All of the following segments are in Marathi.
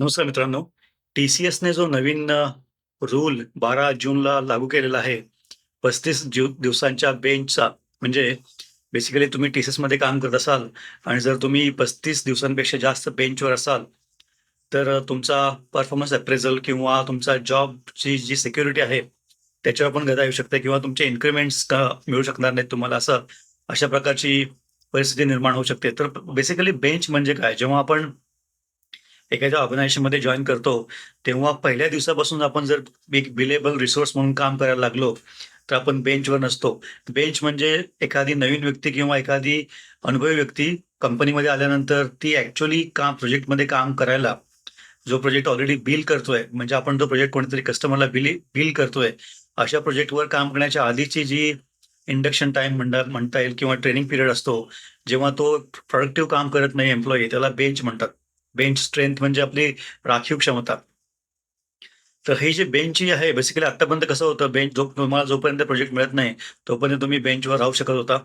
नमस्कार मित्रांनो. टी-सी-एसने जो नवीन रूल 12 जूनला लागू केलेला आहे, पस्तीस जू दिवसांच्या बेंचचा. म्हणजे बेसिकली तुम्ही टी-सी-एसमध्ये काम करत असाल आणि जर तुम्ही 35 दिवसांपेक्षा जास्त बेंचवर असाल, तर तुमचा परफॉर्मन्स अप्रेझल किंवा तुमचा जॉबची जी सिक्युरिटी आहे, त्याच्यावर पण गदा येऊ शकते किंवा तुमचे इन्क्रिमेंट्स मिळू शकणार नाहीत तुम्हाला असं अशा प्रकारची परिस्थिती निर्माण होऊ शकते. तर बेसिकली बेंच म्हणजे काय? जेव्हा आपण एखाद्या ऑर्गनायझेशनमध्ये जॉईन करतो, तेव्हा पहिल्या दिवसापासून आपण जर एक बिलेबल रिसोर्स म्हणून काम करायला लागलो, तर आपण बेंचवर नसतो. बेंच म्हणजे एखादी नवीन व्यक्ती किंवा एखादी अनुभवी व्यक्ती कंपनीमध्ये आल्यानंतर ती ऍक्च्युअली काम प्रोजेक्टमध्ये काम करायला, जो प्रोजेक्ट ऑलरेडी बिल करतोय, म्हणजे आपण जो प्रोजेक्ट कोणीतरी कस्टमरला बिल बिल करतोय, अशा प्रोजेक्टवर काम करण्याच्या आधीची जी इंडक्शन टाइम म्हणता म्हणता येईल किंवा ट्रेनिंग पिरियड असतो, जेव्हा तो प्रोडक्टिव्ह काम करत नाही एम्प्लॉई त्याला बेंच म्हणतात. बेंच स्ट्रेंथ म्हणजे आपली राखीव क्षमता. तर ही जी बेंच जी आहे, बेसिकली आत्तापर्यंत कसं होतं, बेंच जो तुम्हाला जोपर्यंत प्रोजेक्ट मिळत नाही, तोपर्यंत तुम्ही बेंचवर राहू शकत होता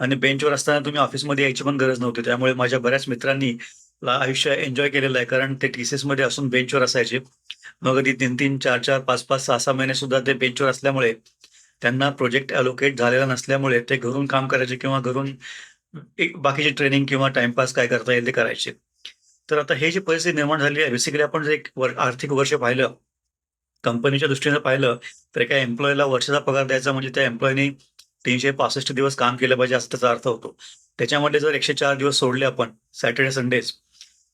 आणि बेंचवर असताना तुम्ही ऑफिसमध्ये यायची पण गरज नव्हती. त्यामुळे माझ्या बऱ्याच मित्रांनी आयुष्य एन्जॉय केलेलं आहे, कारण ते टी-सी-एसमध्ये असून बेंचवर असायचे. मग कधी 3-3, 4-4, 5-5, 6-6 महिने सुद्धा ते बेंचवर असल्यामुळे त्यांना प्रोजेक्ट अलोकेट झालेला नसल्यामुळे ते घरून काम करायचे किंवा घरून एक बाकीची ट्रेनिंग किंवा टाइमपास काय करता येईल ते करायचे. तर आता हे जी परिस्थिती निर्माण झाली आहे, बेसिकली आपण जे एक वर आर्थिक वर्ष पाहिलं, कंपनीच्या दृष्टीनं पाहिलं, तर एका एम्प्लॉयीला वर्षाचा पगार द्यायचा म्हणजे त्या एम्प्लॉईने तीनशे पासष्ट दिवस काम केलं पाहिजे, असा त्याचा अर्थ होतो. त्याच्यामध्ये जर 104 दिवस सोडले आपण सॅटर्डे, संडेज,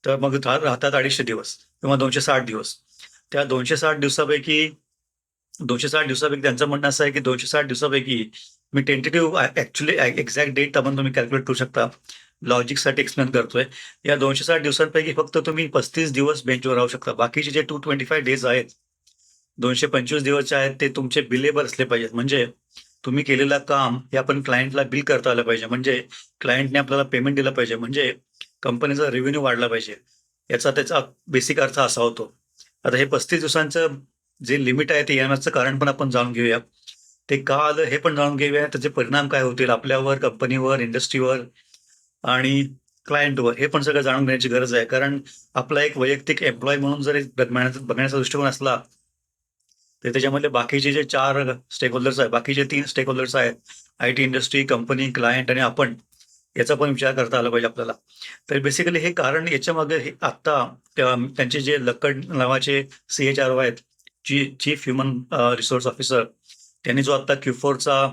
तर मग राहतात 250 दिवस किंवा 260 दिवस. त्या 260 दिवसापैकी 260 दिवसापैकी त्यांचं म्हणणं असं आहे, की 260 दिवसापैकी मी टेंटेटिव्ह ऍक्च्युली एक्झॅक्ट डेट आपण तुम्ही कॅल्क्युलेट करू शकता. लॉजिकसाठी एक्सप्लेन करतोय. या 260 दिवसांपैकी फक्त तुम्ही 35 दिवस बेंचवर राहू शकता. बाकीचे जे 225 डेज आहेत, 225 दिवस आहेत, ते तुमचे बिलेबल असले पाहिजेत. म्हणजे तुम्ही केलेलं काम हे आपण क्लायंटला बिल करता आलं पाहिजे. म्हणजे क्लायंटने आपल्याला पेमेंट दिलं पाहिजे. म्हणजे कंपनीचा रेव्हेन्यू वाढला पाहिजे. याचा त्याचा बेसिक अर्थ असा होतो. आता हे 35 दिवसांचं जे लिमिट आहे, ते येण्याचं कारण पण आपण जाणून घेऊया. ते का आलं हे पण जाणून घेऊया. त्याचे परिणाम काय होतील आपल्यावर, कंपनीवर, इंडस्ट्रीवर आणि क्लायंटवर हे पण सगळं जाणून घेण्याची गरज आहे. कारण आपला एक वैयक्तिक एम्प्लॉय म्हणून जरी बघण्याचा दृष्टिकोन असला, तर त्याच्यामधले बाकीचे जे चार स्टेक होल्डर्स आहेत, बाकीचे तीन स्टेक होल्डर्स आहेत, आय-टी इंडस्ट्री, कंपनी, क्लायंट आणि आपण, याचा पण विचार करता आला पाहिजे आपल्याला. तर बेसिकली हे कारण याच्यामागे हे आत्ता त्यांचे जे लक्कड नावाचे सी-एच-आर-ओ आहेत, जी चीफ ह्युमन रिसोर्स ऑफिसर, त्यांनी जो आता Q4चा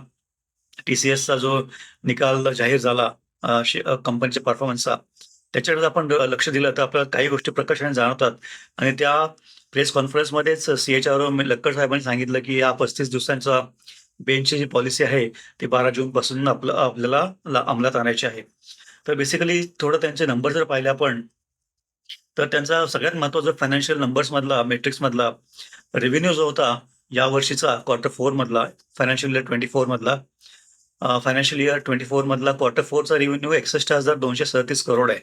टी-सी-एसचा जो निकाल जाहीर झाला कंपनीच्या परफॉर्मन्सचा, त्याच्याकडे आपण लक्ष दिलं, तर आपल्याला काही गोष्टी प्रकर्षाने जाणवतात आणि त्या प्रेस कॉन्फरन्समध्येच सी-एच-आर-ओ लक्कड साहेबांनी सांगितलं, की या 35 दिवसांचा बेंचची जी पॉलिसी आहे, ती 12 जूनपासून आपलं आपल्याला अंमलात आणायची आहे. तर बेसिकली थोडं त्यांचे नंबर जर पाहिले आपण, तर त्यांचा सगळ्यात महत्त्वाचा फायनान्शियल नंबर्समधला, मेट्रिक्समधला रेव्हेन्यू जो होता, या वर्षीचा क्वार्टर फोर मधला, फायनान्शियल इयर 24 मधला फायनान्शियल इयर ट्वेंटी फोर मधला क्वार्टर फोरचा रेव्हेन्यू एकसष्ट हजार दोनशे सदतीस करोड आहे.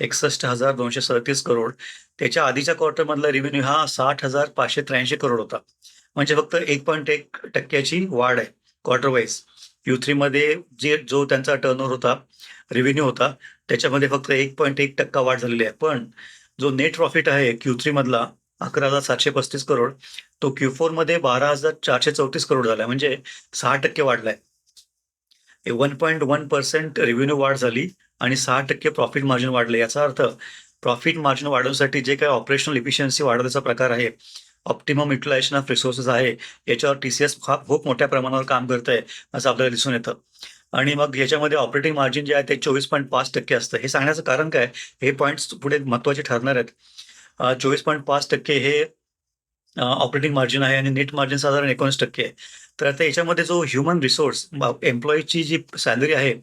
एकसष्ट हजार दोनशे सदतीस करोड. त्याच्या आधीच्या क्वार्टर मधला रेव्हेन्यू हा साठ हजार पाचशे त्र्याऐंशी करोड होता. म्हणजे फक्त एक पॉईंट एक टक्क्याची वाढ आहे क्वार्टर वाईज क्यू थ्रीमध्ये जे जो त्यांचा टर्नओव्हर होता रेव्हेन्यू होता त्याच्यामध्ये फक्त एक पॉईंट एक टक्का वाढ झालेली आहे. पण जो नेट प्रॉफिट आहे क्यू थ्रीमधला अकरा हजार सातशे पस्तीस करोड. तो क्यू फोरमध्ये बारा हजार चारशे चौतीस करोड झाला म्हणजे सहा टक्के वाढलाय. 1.1% रेव्हेन्यू वाढ झाली आणि सहा टक्के प्रॉफिट मार्जिन वाढलं. याचा अर्थ प्रॉफिट मार्जिन वाढवण्यासाठी जे काही ऑपरेशनल इफिशियन्सी वाढवण्याचा प्रकार आहे, ऑप्टिमम युटिलायझेशन ऑफ रिसोर्सेस आहे, याच्यावर टी-सी-एस खूप मोठ्या प्रमाणावर काम करतंय, असं आपल्याला दिसून येतं. आणि मग याच्यामध्ये ऑपरेटिंग मार्जिन जे आहे ते 24.5% असतं. हे सांगण्याचं कारण काय? हे पॉईंट्स पुढे महत्त्वाचे ठरणार आहेत. चोवीस पॉईंट पाच टक्के हे ऑपरेटिंग मार्जिन आहे आणि नेट मार्जिन साधारण 19% आहे. तर आता याच्यामध्ये जो ह्युमन रिसोर्स एम्प्लॉईची जी सॅलरी आहे,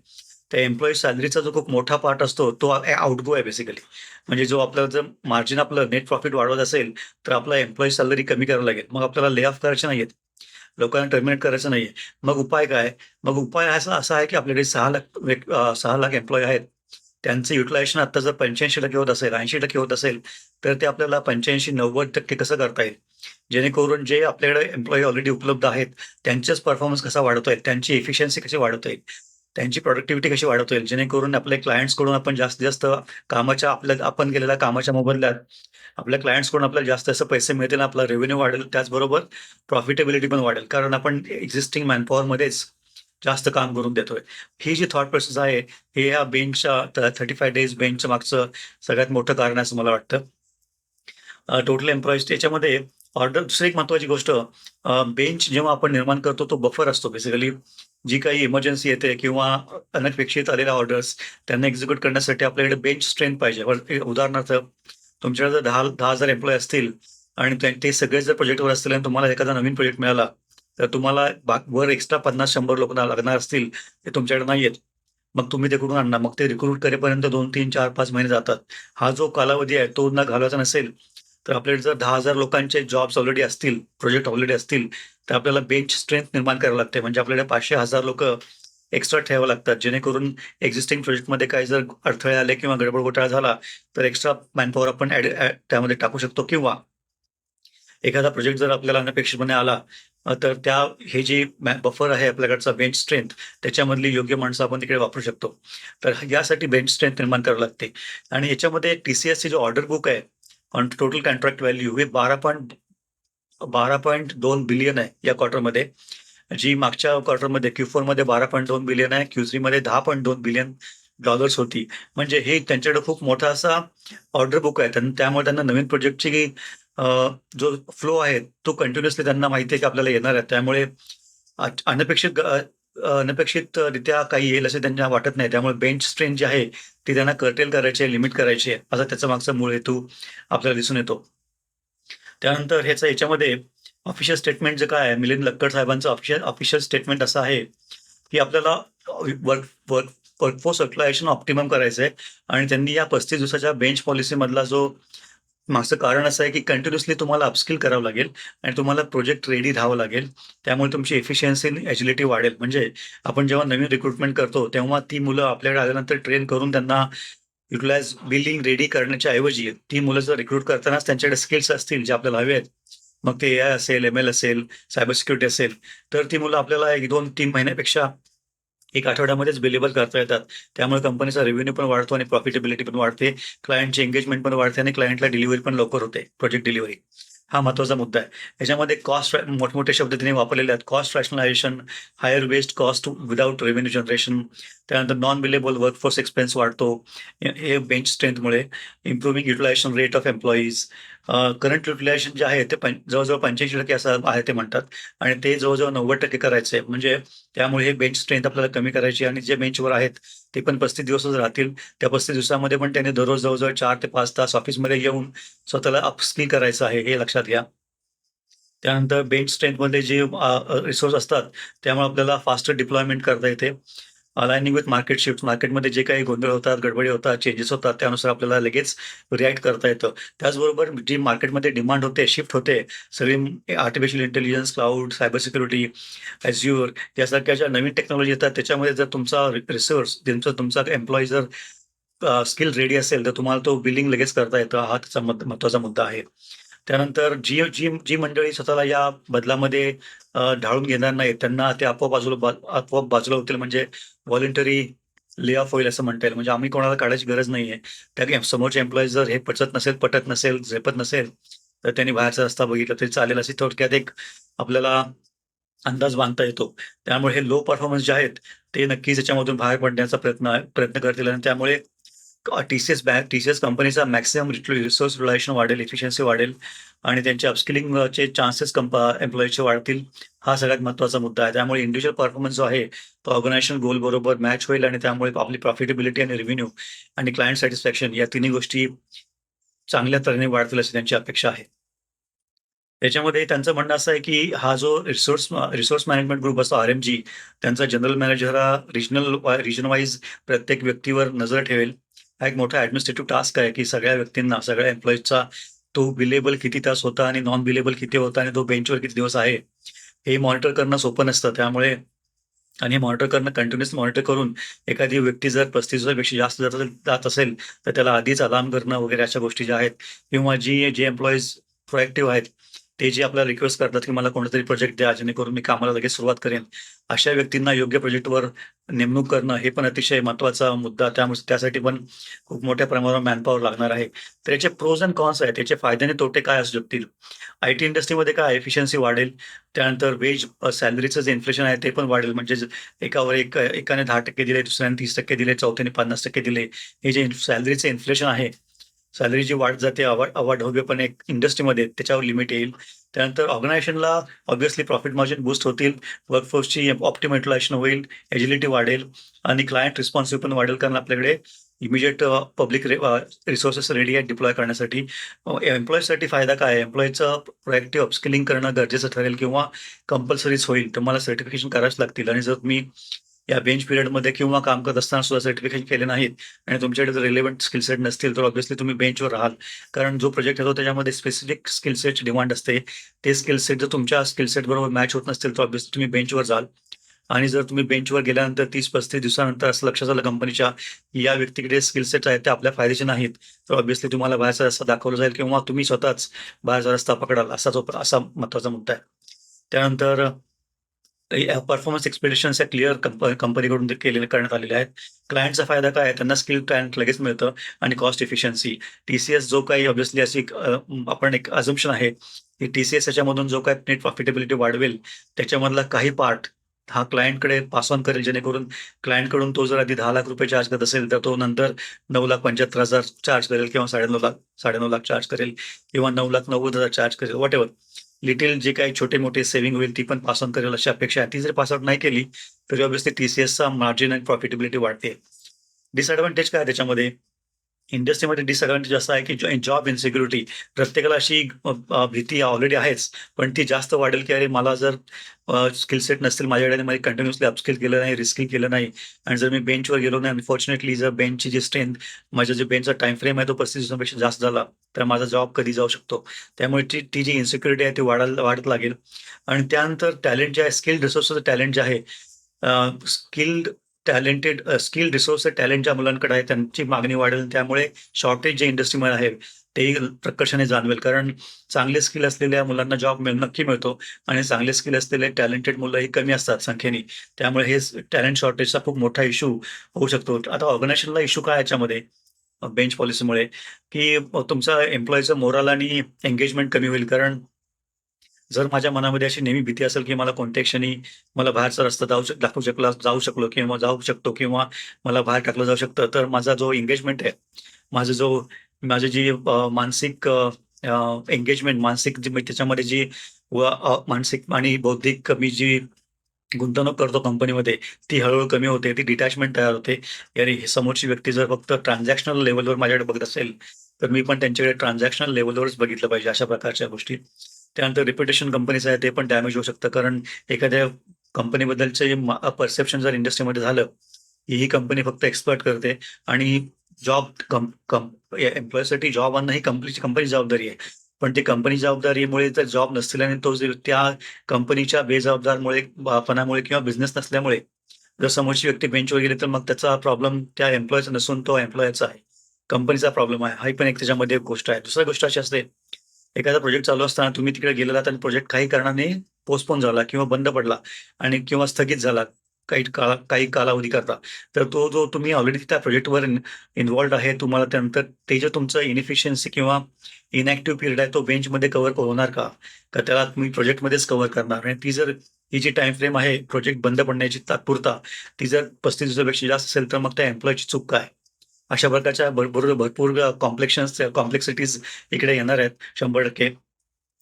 त्या एम्प्लॉईज सॅलरीचा जो खूप मोठा पार्ट असतो, तो आउटगो आहे बेसिकली. म्हणजे जो आपलं जर मार्जिन आपलं नेट प्रॉफिट वाढवत असेल, तर आपला एम्प्लॉईज सॅलरी कमी करावं लागेल. मग आपल्याला ले ऑफ करायचे नाहीयेत. लोकांना टर्मिनेट करायचं नाहीये. मग उपाय काय? मग उपाय असा असा आहे, की आपल्याकडे सहा लाख सहा लाख एम्प्लॉई आहेत. त्यांचं युटिलायझेशन आता जर 85% होत असेल, 80% होत असेल, तर ते आपल्याला 85-90% कसं करता येईल? जेणेकरून जे आपल्याकडे एम्प्लॉयी ऑलरेडी उपलब्ध आहेत, त्यांचाच परफॉर्मन्स कसा वाढवता येईल? त्यांची एफिशियन्सी कशी वाढवता येईल? त्यांची प्रोडक्टिव्हिटी कशी वाढवता येईल जेणेकरून आपल्या क्लायंट्सकडून आपण जास्तीत जास्त कामाच्या आपल्या आपण केलेल्या कामाच्या मोबदल्यात आपल्या क्लायंट्सकडून आपल्याला जास्त जास्त पैसे मिळतील आपला रेव्हेन्यू वाढेल त्याचबरोबर प्रॉफिटेबिलिटी पण वाढेल कारण आपण एक्झिस्टिंग मॅनपॉवरमध्येच जास्त काम करून देतोय. ही जी थॉट प्रोसेस आहे हे या बेंचच्या थर्टी फाय डेज बेंचच्या मागचं सगळ्यात मोठं कारण आहे असं मला वाटतं. टोटल एम्प्लॉईज त्याच्यामध्ये ऑर्डर दुसरी एक महत्वाची गोष्ट बेंच जेव्हा आपण निर्माण करतो तो बफर असतो बेसिकली जी काही इमर्जन्सी येते किंवा अनपेक्षित आलेल्या ऑर्डर्स त्यांना एक्झिक्यूट करण्यासाठी आपल्याकडे बेंच स्ट्रेंथ पाहिजे. उदाहरणार्थ तुमच्याकडे जर दहा दहा हजार एम्प्लॉय असतील आणि ते- ते सगळे जर प्रोजेक्टवर असतील आणि तुम्हाला एखादा नवीन प्रोजेक्ट मिळाला तर तुम्हाला बा- वर एक्स्ट्रा पन्नास शंभर लोक लागणार असतील ते तुमच्याकडे नाही आहेत मग तुम्ही ते कुठून आणणार? मग ते रिक्रूट करेपर्यंत दोन तीन चार पाच महिने जातात. हा जो कालावधी आहे तो न घालवायचा नसेल तर आपल्याकडे जर दहा हजार लोकांचे जॉब्स ऑलरेडी असतील प्रोजेक्ट ऑलरेडी असतील तर आपल्याला बेंच स्ट्रेंथ निर्माण करावं लागते. म्हणजे आपल्याकडे पाचशे हजार लोक एक्स्ट्रा ठेवावं लागतात. जेणेकरून एक्झिस्टिंग प्रोजेक्टमध्ये काही जर अडथळे आले किंवा गडबड घोटाळा झाला तर एक्स्ट्रा मॅनपॉवर आपण त्यामध्ये टाकू शकतो. किंवा एखादा प्रोजेक्ट जर आपल्याला अनपेक्षितपणे आला तर त्या हे जे बफर आहे आपल्याकडचा बेंच स्ट्रेंथ त्याच्यामधली योग्य माणसं आपण तिकडे वापरू शकतो. तर यासाठी बेंच स्ट्रेंथ निर्माण करावं लागते. आणि याच्यामध्ये टी सी एसची जो ऑर्डर बुक आहे ऑन टोटल कॉन्ट्रॅक्ट व्हॅल्यू हे बारा पॉईंट बारा पॉईंट दोन बिलियन आहे या क्वार्टरमध्ये जी मागच्या क्वार्टरमध्ये क्यू फोरमध्ये बारा पॉईंट दोन बिलियन आहे क्यू थ्रीमध्ये दहा पॉईंट दोन बिलियन डॉलर्स होती. म्हणजे हे त्यांच्याकडे खूप मोठा असा ऑर्डर बुक आहे. त्यामुळे त्यांना नवीन प्रोजेक्टची जो फ्लो आहे तो कंटिन्युअसली त्यांना माहिती आहे की आपल्याला येणार आहे. त्यामुळे अनपेक्षित अनपेक्षितरित्या काही येईल असे त्यांना वाटत नाही. त्यामुळे बेंच स्ट्रेन जी आहे ती त्यांना कर्टेल करायची आहे लिमिट करायची आहे. असा त्याचा मागचा मूळ हेतू आपल्याला दिसून येतो. त्यानंतर ह्याचा याच्यामध्ये ऑफिशियल स्टेटमेंट जे काय आहे मिलिंद लक्कड साहेबांचं ऑफिशियल ऑफिशियल स्टेटमेंट असं आहे की आपल्याला work work workforce utilization optimum करायचं आहे आणि त्यांनी या पस्तीस दिवसाच्या बेंच पॉलिसीमधला जो माझं कारण असं आहे की कंटिन्युअसली तुम्हाला अपस्किल करावं लागेल आणि तुम्हाला प्रोजेक्ट रेडी राहावं लागेल. त्यामुळे तुमची एफिशियन्सी एजिलिटी वाढेल. म्हणजे आपण जेव्हा नवीन रिक्रुटमेंट करतो तेव्हा ती मुलं आपल्याकडे आल्यानंतर ट्रेन करून त्यांना युटिलाइज बिल्डिंग रेडी करण्याच्या ऐवजी ती मुलं जर रिक्रूट करतानाच त्यांच्याकडे स्किल्स असतील जे आपल्याला हवे आहेत. मग ते ए आय असेल एम एल असेल सायबर सिक्युरिटी असेल तर ती मुलं आपल्याला एक दोन तीन महिन्यापेक्षा एक आठवड्यामध्येच बिलेबल करता येतात. त्यामुळे कंपनीचा रेव्हेन्यू पण वाढतो आणि प्रॉफिटेबिलिटी पण वाढते. क्लायंटची एंगेजमेंट पण वाढते आणि क्लायंटला डिलिव्हरी पण लवकर होते. प्रोजेक्ट डिलिव्हरी हा महत्त्वाचा मुद्दा आहे. याच्यामध्ये कॉस्ट मोठमोठे शब्द तिने वापरलेले आहेत. Cost rationalization higher waste cost without revenue generation त्यानंतर नॉन बिलेबल वर्कफोर्स एक्सपेन्स वाढतो. हे bench स्ट्रेंथमुळे improving utilization rate of employees current utilization जे आहे ते जवळजवळ पंच्याऐंशी टक्के असं आहे ते म्हणतात. आणि ते जवळजवळ नव्वद टक्के करायचे म्हणजे त्यामुळे हे बेंच स्ट्रेंथ आपल्याला कमी करायची आणि जे बेंचवर आहेत ते पण पस्तीस दिवसच राहतील. त्या पस्तीस दिवसामध्ये पण त्यांनी दररोज जवळजवळ चार ते पाच तास ऑफिसमध्ये येऊन स्वतःला अपस्किल करायचं आहे हे लक्षात घ्या. त्यानंतर बेंच स्ट्रेंथमध्ये जे रिसोर्स असतात त्यामुळे आपल्याला फास्टर डिप्लॉयमेंट करता येते. Aligning with market shift. मार्केटमध्ये जे काही गोंधळ होतात गडबडी होतात चेंजेस होतात त्यानुसार आपल्याला लगेच रिॲक्ट करता येतं. त्याचबरोबर जी मार्केटमध्ये डिमांड होते शिफ्ट होते सगळी artificial intelligence cloud cyber security Azure यासारख्या ज्या नवीन टेक्नॉलॉजी येतात त्याच्यामध्ये जर तुमचा रिसोर्स तुमचा तुमचा एम्प्लॉई जर स्किल रेडी असेल तर तुम्हाला तो बिलिंग लगेच करता येतं. हा त्याचा महत्त्वाचा मुद्दा आहे. त्यानंतर जी जी जी मंडळी स्वतःला या बदलामध्ये ढाळून घेणार नाही त्यांना ते आपोआप बाजूला आपोआप बाजूला होतील म्हणजे व्हॉलेंटरी ले ऑफ होईल असं म्हणता येईल. म्हणजे आम्ही कोणाला काढायची गरज नाहीये. त्या समोरचे एम्प्लॉईज जर हे पचत नसेल पटत नसेल झेपत नसेल तर त्यांनी बाहेरचा रस्ता बघितला तरी चालेल अशी थोडक्यात एक आपल्याला अंदाज बांधता येतो. त्यामुळे हे लो परफॉर्मन्स जे आहेत ते नक्कीच याच्यामधून बाहेर पडण्याचा प्रयत्न प्रयत्न करतील आणि त्यामुळे T C S bank S कंपनीचा मॅक्सिमम रिसोर्स रिलायशन वाढेल इफिशियन्सी वाढेल आणि त्यांच्या अपस्किलिंगचे चान्सेस कंप एम्प्लॉईजचे वाढतील हा सगळ्यात महत्त्वाचा मुद्दा आहे. त्यामुळे इंडिव्हिज्युअल परफॉर्मन्स जो आहे तो ऑर्गनायझेशन गोल बरोबर मॅच होईल आणि त्यामुळे आपली प्रॉफिटेबिलिटी आणि रेव्हेन्यू आणि क्लायंट सॅटिस्फॅक्शन या तिन्ही गोष्टी चांगल्या तऱ्हेने वाढतील अशी त्यांची अपेक्षा आहे. त्याच्यामध्ये त्यांचं म्हणणं असं आहे की हा जो रिसोर्स रिसोर्स मॅनेजमेंट ग्रुप असतो आर एम जी त्यांचा जनरल मॅनेजर हा रिजनल रिजन वाईज प्रत्येक व्यक्तीवर नजर ठेवेल. हा एक मोठा ऍडमिनिस्ट्रेटिव्ह टास्क आहे की सगळ्या व्यक्तींना सगळ्या एम्प्लॉईजचा तो बिलेबल किती तास होता आणि नॉन बिलेबल किती होता आणि तो बेंचवर किती दिवस आहे हे मॉनिटर करणं सोपं नसतं. त्यामुळे आणि मॉनिटर करणं कंटिन्युअस मॉनिटर करून एखादी व्यक्ती जर पस्तीसपेक्षा जास्त जात असेल जात असेल तर त्याला आधीच अलार्म करणं वगैरे अशा गोष्टी ज्या आहेत. किंवा जी जे एम्प्लॉईज प्रोएक्टिव्ह आहेत ते जे आपल्याला रिक्वेस्ट करतात की मला कोणतातरी प्रोजेक्ट द्या जेणेकरून मी कामाला लगेच सुरुवात करेन अशा व्यक्तींना योग्य प्रोजेक्टवर नेमणूक करणं हे पण अतिशय महत्त्वाचा मुद्दा. त्यामुळे त्यासाठी पण खूप मोठ्या प्रमाणावर मॅनपॉवर लागणार आहे. तर याचे प्रोज अँड कॉन्स आहेत. त्याचे फायदे आणि तोटे काय असू शकतील? आय टी इंडस्ट्रीमध्ये काय एफिशियन्सी वाढेल? त्यानंतर वेज सॅलरीचं जे इन्फ्लेशन आहे ते पण वाढेल. म्हणजे एकावर एक एकाने दहा टक्के दिले दुसऱ्याने तीस टक्के दिले चौथ्याने पन्नास टक्के दिले. हे जे सॅलरीचे इन्फ्लेशन आहे सॅलरी जी वाढ जाते अवाढव्य पण एक इंडस्ट्रीमध्ये त्याच्यावर लिमिट येईल. त्यानंतर ऑर्गनायझेशनला ऑब्व्हियसली प्रॉफिट मार्जिन बूस्ट होतील वर्कफोर्सची ऑप्टिमेटलायझेशन होईल एजिलिटी वाढेल आणि क्लायंट रिस्पॉन्सिव्ह पण वाढेल कारण आपल्याकडे इमिजिएट पब्लिक रिसोर्सेस रेडी आहेत डिप्लॉय करण्यासाठी. एम्प्लॉईजसाठी फायदा काय एम्प्लॉईजचं प्रोएक्टिव्ह अपस्किलिंग करणं गरजेचं ठरेल किंवा कंपल्सरीच होईल तुम्हाला सर्टिफिकेशन करावंच लागतील. आणि जर तुम्ही या बेंच पिरियडमध्ये किंवा काम करत असताना सुद्धा सर्टिफिकेशन केले नाहीत आणि तुमच्याकडे जर रिलेव्हंट स्किल सेट नसतील तर ऑब्व्हियसली तुम्ही बेंचवर राहाल. कारण जो प्रोजेक्ट येतो त्याच्यामध्ये स्पेसिफिक स्किल सेटची डिमांड असते. ते स्किल सेट जर तुमच्या स्किल सेट बरोबर मॅच होत नसतील तर ऑब्व्हियसली तुम्ही बेंचवर जाल. आणि जर तुम्ही बेंचवर गेल्यानंतर तीस पस्तीस दिवसानंतर असं लक्षात आलं कंपनीच्या या व्यक्तीकडे स्किल सेट आहेत ते आपल्या फायद्याचे नाहीत तर ऑब्व्हियसली तुम्हाला बाहेरचा रस्ता दाखवला जाईल किंवा तुम्ही स्वतःच बाहेरचा रस्ता पकडाल असा जो असा महत्त्वाचा मुद्दा आहे. त्यानंतर परफॉर्मन्स एक्सपेक्टेशन्स या क्लिअर कंपनीकडून केलेले करण्यात आलेले आहेत. क्लायंटचा फायदा काय आहे? त्यांना स्किल क्लायंट लगेच मिळतं आणि कॉस्ट इफिशियन्सी टीसीएस जो काही ऑब्व्हियसली अशी आपण एक अजम्पन आहे की टीसीएस याच्यामधून जो काही नेट प्रॉफिटेबिलिटी वाढवेल त्याच्यामधला काही पार्ट हा क्लायंटकडे पास ऑन करेल जेणेकरून क्लायंटकडून तो जर आधी दहा लाख रुपये चार्ज करत असेल तर तो नंतर नऊ लाख पंच्याहत्तर हजार चार्ज करेल किंवा साडेनऊ लाख साडेनऊ लाख चार्ज करेल किंवा नऊ लाख नव्वद हजार चार्ज करेल वॉट एव्हर लिटिल जे काही छोटे मोठे सेव्हिंग होईल ती पण पास ऑन करेल अशी अपेक्षा आहे. ती जर पास आउट नाही केली तरी ऑब्व्हियसली टीसीएसचा मार्जिन आणि प्रॉफिटेबिलिटी वाढते. डिसएडव्हान्टेज काय त्याच्यामध्ये? इंडस्ट्रीमध्ये डिसएडव्हान्टेज असं आहे की जॉब इनसिक्युरिटी प्रत्येकाला अशी भीती ऑलरेडी आहेच. पण ती जास्त वाढेल की अरे मला जर स्किल सेट नसतील माझ्याकडे मी कंटिन्युअसली अपस्किल केलं नाही रिस्किल केलं नाही आणि जर मी बेंचवर गेलो नाही अनफॉर्च्युनेटली जर बेंचची जी स्ट्रेंथ माझ्या जे बेंचचा टाइम फ्रेम आहे तो पस्तीस दिवसांपेक्षा जास्त झाला तर माझा जॉब कधी जाऊ शकतो? त्यामुळे ती ती जी इन्सिक्युरिटी आहे ती वाढायला वाढत लागेल. आणि त्यानंतर टॅलेंट जे आहे स्किल्ड रिसोर्सचं टॅलेंट जे आहे skilled talented skill resource talent ज्या मुलांकडे आहे त्यांची मागणी वाढेल. त्यामुळे शॉर्टेज जे इंडस्ट्रीमध्ये आहे तेही प्रकर्षाने जाणवेल. कारण चांगले स्किल असलेल्या मुलांना जॉब मिळ नक्की मिळतो. आणि चांगले स्किल असलेले टॅलेंटेड मुलं ही कमी असतात संख्येने. त्यामुळे हे टॅलेंट शॉर्टेजचा खूप मोठा इश्यू होऊ शकतो. आता ऑर्गनायझेशनला इश्यू काय याच्यामध्ये? बेंच पॉलिसीमुळे की तुमचा एम्प्लॉईचं मोरल आणि एंगेजमेंट कमी होईल. कारण जर माझ्या मनामध्ये अशी नेहमी भीती असेल की मला कोणत्या क्षणी मला बाहेरचा रस्ता जाऊ दाखवू शकला जाऊ शकलो किंवा जाऊ शकतो किंवा मला बाहेर टाकलं जाऊ शकतं तर माझा जो एंगेजमेंट आहे माझा जो माझी जी मानसिक एंगेजमेंट मानसिक जी त्याच्यामध्ये जी व मानसिक आणि बौद्धिक मी जी गुंतवणूक करतो कंपनीमध्ये ती हळूहळू कमी होते ती डिटॅचमेंट तयार होते. अरे समोरची व्यक्ती जर फक्त ट्रान्झॅक्शनल लेवलवर माझ्याकडे बघत असेल तर मी पण त्यांच्याकडे ट्रान्झॅक्शनल लेवलवरच बघितलं पाहिजे अशा प्रकारच्या गोष्टी. त्यानंतर रिप्युटेशन कंपनीचं आहे ते पण डॅमेज होऊ शकतं. कारण एखाद्या कंपनीबद्दलचे परसेप्शन जर इंडस्ट्रीमध्ये झालं की ही कंपनी फक्त एक्सपर्ट करते आणि जॉब कम कम एम्प्लॉयसाठी जॉब आणणं ही कंपनीची कंपनी जबाबदारी आहे. पण ती कंपनी जबाबदारीमुळे जर जॉब नसतील तो त्या कंपनीच्या बेजबाबदारमुळे पणामुळे किंवा बिझनेस नसल्यामुळे जर समोरची व्यक्ती बेंचवर गेली तर मग त्याचा प्रॉब्लेम त्या एम्प्लॉयचा नसून तो एम्प्लॉयचा आहे. कंपनीचा प्रॉब्लेम आहे. हा पण एक त्याच्यामध्ये एक गोष्ट आहे. दुसरी गोष्ट अशी असते एखादा प्रोजेक्ट चालू असताना तुम्ही तिकडे गेलेलात आणि प्रोजेक्ट काही कारणाने पोस्टपोन झाला किंवा बंद पडला आणि किंवा स्थगित झाला काही काळा काही कालावधी करता तर तो जो तुम्ही ऑलरेडी त्या प्रोजेक्टवर इन्व्हॉल्ड आहे तुम्हाला त्यानंतर ते जे तुमचं इनिफिशियन्सी किंवा इनॅक्टिव्ह पिरियड आहे तो बेंचमध्ये कव्हर होणार का? का त्याला तुम्ही प्रोजेक्टमध्येच कव्हर करणार? आणि ती जर ही जी टाइम फ्रेम आहे प्रोजेक्ट बंद पडण्याची तात्पुरता ती जर पस्तीस दिवसापेक्षा जास्त असेल तर मग त्या एम्प्लॉयची चूक काय? अशा प्रकारच्या भरपूर भरपूर कॉम्प्लेक्शन्स कॉम्प्लेक्सिटीज इकडे येणार आहेत शंभर टक्के.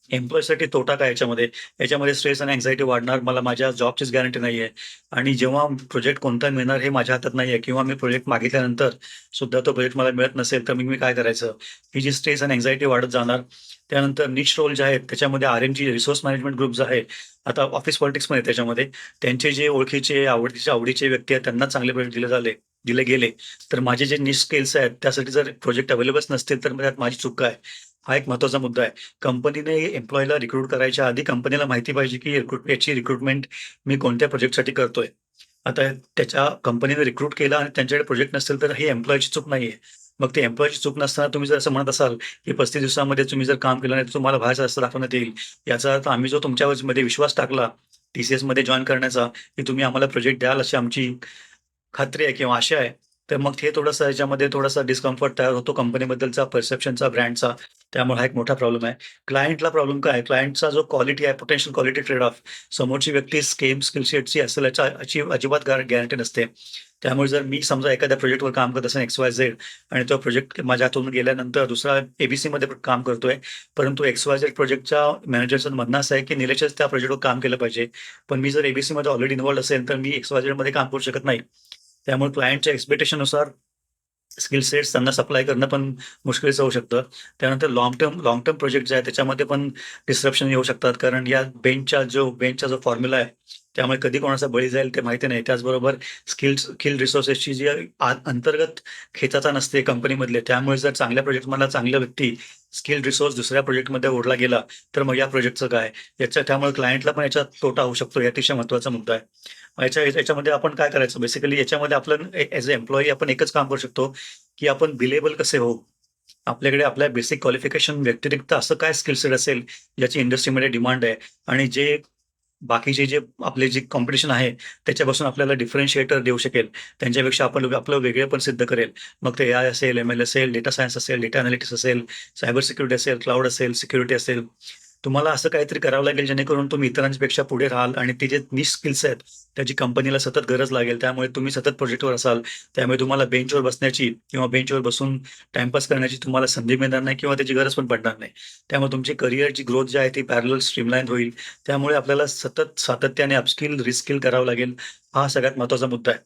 एम्प्लॉईसाठी तोटा काय याच्यामध्ये? याच्यामध्ये स्ट्रेस आणि अँझायटी वाढणार मला माझ्या जॉबचीच गॅरंटी नाही आहे आणि जेव्हा प्रोजेक्ट कोणता मिळणार हे माझ्या हातात नाही आहे किंवा मी प्रोजेक्ट मागितल्यानंतर सुद्धा तो प्रोजेक्ट मला मिळत नसेल तर मी मी काय करायचं? ही जी स्ट्रेस आणि अँझायटी वाढत जाणार त्यानंतर निच रोल जे आहेत त्याच्यामध्ये R M G resource management group जे आहे आता ऑफिस पॉलिटिक्समध्ये त्याच्यामध्ये त्यांचे जे ओळखीचे आवडीचे आवडीचे व्यक्ती आहेत त्यांना चांगले प्रोजेक्ट दिले झाले. दिले गेले तर माझे जे निश स्किल्स आहेत त्यासाठी जर प्रोजेक्ट अवेलेबल नसतील तर त्यात माझी चूक आहे हा एक महत्त्वाचा मुद्दा आहे. कंपनीने एम्प्लॉईला रिक्रूट करायच्या आधी कंपनीला माहिती पाहिजे की रिक्रूट याची रिक्रुटमेंट मी कोणत्या प्रोजेक्टसाठी करतोय. आता त्याच्या कंपनीने रिक्रूट केला आणि त्यांच्याकडे प्रोजेक्ट नसेल तर ही एम्प्लॉयची चूक नाही आहे मग ते एम्प्लॉयची चूक नसताना तुम्ही जर असं म्हणत असाल, की 35 दिवसामध्ये तुम्ही जर काम केलं नाही, तर तुम्हाला बाहेरचा रस्ता दाखवण्यात येईल. याचा अर्थ आम्ही जो तुमच्यामध्ये विश्वास टाकला, टी-सी-एसमध्ये जॉईन करण्याचा, की तुम्ही आम्हाला प्रोजेक्ट द्याल अशी आमची खात्री आहे किंवा आशा आहे. तर मग हे थोडंसं याच्यामध्ये थोडासा डिस्कम्फर्ट तयार होतो कंपनीबद्दलचा, परसेप्शनचा, ब्रँडचा. त्यामुळे हा एक मोठा प्रॉब्लेम आहे. क्लायंटला प्रॉब्लेम काय आहे? क्लायंटचा जो क्वालिटी आहे, पोटेन्शियल क्वालिटी ट्रेड ऑफ समोरची व्यक्ती स्केम स्किल असेल याच्या याची अजिबात गॅरंटी नसते. त्यामुळे जर मी समजा एखाद्या प्रोजेक्टवर काम करत असेल एक्स-वाय-झेड आणि तो प्रोजेक्ट माझ्या हातून गेल्यानंतर दुसरा एबीसीमध्ये काम करतोय. परंतु एक्स-वाय-झेड प्रोजेक्टच्या मॅनेजरचं म्हणणं असं आहे, की निलेशच त्या प्रोजेक्टवर काम केलं पाहिजे. पण मी जर एबीसीमध्ये ऑलरेडी इन्व्हॉल्ड असेल, तर मी एक्स-वाय-झेडमध्ये काम करू शकत नाही. त्यामुळे क्लायंटच्या एक्स्पेक्टेशननुसार स्किल सेट्स त्यांना सप्लाय करणं पण मुश्किलीचं होऊ शकतं. त्यानंतर long term long term project जे आहे त्याच्यामध्ये पण डिस्क्रप्शन येऊ शकतात. कारण या बेंचचा जो बेंचचा जो फॉर्म्युला आहे, त्यामुळे कधी कोणाचा बळी जाईल ते माहिती नाही. त्याचबरोबर स्किल स्किल रिसोर्सेसची जी अंतर्गत खेचाचा नसते कंपनीमधले. त्यामुळे जर चांगल्या प्रोजेक्टमधला चांगल्या व्यक्ती स्किल रिसोर्स दुसऱ्या प्रोजेक्टमध्ये ओढला गेला, तर मग या प्रोजेक्टचं काय? याच्या त्यामुळे क्लायंटला पण याच्यात तोटा होऊ शकतो. हे अतिशय महत्त्वाचा मुद्दा आहे. याच्या याच्यामध्ये आपण काय करायचं बेसिकली याच्यामध्ये आपण ॲज अ एम्प्लॉयी आपण एकच काम करू शकतो, की आपण बिलेबल कसे होऊ? आपल्याकडे आपल्या बेसिक क्वालिफिकेशन व्यतिरिक्त असं काय स्किल सेट असेल, ज्याची इंडस्ट्रीमध्ये डिमांड आहे आणि जे बाकीचे जे आपले जे कॉम्पिटिशन आहे, त्याच्यापासून आपल्याला डिफरन्शिएटर देऊ शकेल. त्यांच्यापेक्षा आपण आपलं वेगळे पण सिद्ध करेल. मग ते आय असेल, एम-एल असेल, डेटा सायन्स असेल, डेटा अनालिटिक्स असेल, सायबर सिक्युरिटी असेल, क्लाउड असेल, सिक्युरिटी असेल. तुम्हाला असं काहीतरी करावं लागेल जेणेकरून तुम्ही इतरांपेक्षा पुढे राहाल आणि ते जे निश स्किल्स आहेत, त्याची कंपनीला सतत गरज लागेल. त्यामुळे तुम्ही सतत प्रोजेक्टवर असाल. त्यामुळे तुम्हाला बेंचवर बसण्याची किंवा बेंचवर बसून टाइमपास करण्याची तुम्हाला संधी मिळणार नाही किंवा त्याची गरज पण पडणार नाही. त्यामुळे तुमची करिअरची ग्रोथ जी आहे ती पॅरल स्ट्रीमलाईन होईल. त्यामुळे आपल्याला सतत सातत्याने अपस्किल, रिस्किल करावं लागेल. हा सगळ्यात महत्त्वाचा मुद्दा आहे.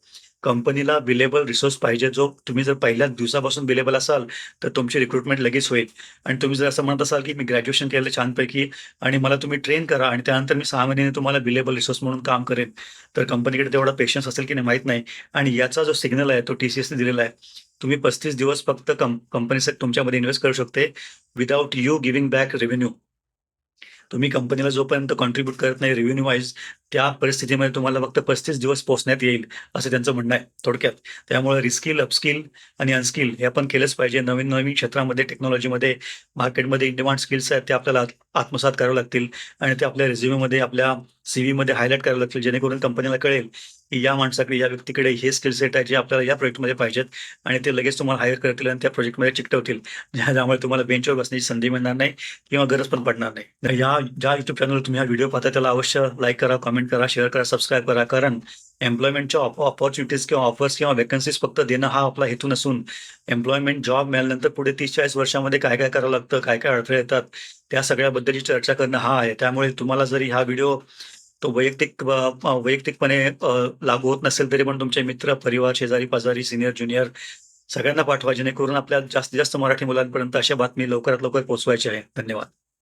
कंपनीला बिलेबल रिसोर्स पाहिजे. जो तुम्ही जर पहिल्याच दिवसापासून बिलेबल असाल, तर तुमची रिक्रुटमेंट लगेच होईल. आणि तुम्ही जर असं म्हणत असाल, की मी ग्रॅज्युएशन केलं छानपैकी आणि मला तुम्ही ट्रेन करा आणि त्यानंतर मी सहा महिने तुम्हाला बिलेबल रिसोर्स म्हणून काम करेन. तर कंपनीकडे तेवढा पेशन्स असेल की नाही माहीत नाही. आणि याचा जो सिग्नल आहे तो टी-सी-एसने दिलेला आहे. तुम्ही 35 दिवस फक्त कं कंपनीसाठी तुमच्यामध्ये इन्व्हेस्ट करू शकते without you giving back revenue. तुम्ही कंपनीला जोपर्यंत कॉन्ट्रीब्यूट करत नाही रेव्हेन्यू वाईज, त्या परिस्थितीमध्ये तुम्हाला फक्त 35 दिवस पोहोचण्यात येईल, असं त्यांचं म्हणणं आहे थोडक्यात. त्यामुळे रिस्किल, अपस्किल आणि अनस्किल हे आपण केलंच पाहिजे. नवीन-नवीन क्षेत्रामध्ये, टेक्नॉलॉजीमध्ये, मार्केटमध्ये डिमांड स्किल्स आहेत ते आपल्याला आत्मसात करावे लागतील आणि ते आपल्या रिझ्यूममध्ये, आपल्या सीव्हीमध्ये हायलाइट करावे लागतील. जेणेकरून कंपनीला कळेल, की या माणसाकडे, या व्यक्तीकडे हे स्किल सेट आहे जे आपल्याला या प्रोजेक्टमध्ये पाहिजेत आणि ते लगेच तुम्हाला हायर करतील आणि त्या प्रोजेक्टमध्ये चिकटवतील. ज्यामुळे तुम्हाला बेंचवर बसण्याची संधी मिळणार नाही किंवा गरज पण पडणार नाही. तर या ज्या युट्यूब चॅनलवर तुम्ही हा व्हिडिओ पाहता त्याला अवश्य लाईक करा, कमेंट करा, शेअर करा, सबस्क्राईब करा. कारण एम्प्लॉयमेंटच्या ऑपॉर्च्युनिटीज किंवा ऑफर्स किंवा वेकन्सीज फक्त देणं हा आपला हेतू नसून, एम्प्लॉयमेंट जॉब मिळाल्यानंतर पुढे 30-40 वर्षामध्ये काय-काय करावं लागतं, काय-काय अडथळे येतात, त्या सगळ्याबद्दलची चर्चा करणं हा आहे. त्यामुळे तुम्हाला जरी हा व्हिडिओ तो वैयक्तिक वैयक्तिकपणे लागू होत नसेल तरी पण तुमचे मित्र, परिवार, शेजारी-पाजारी, सिनियर ज्युनियर सगळ्यांना पाठवा. जेणेकरून आपल्या जास्तीत जास्त मराठी मुलांपर्यंत अशा बातमी लवकरात लवकर पोहोचवायची आहे. धन्यवाद.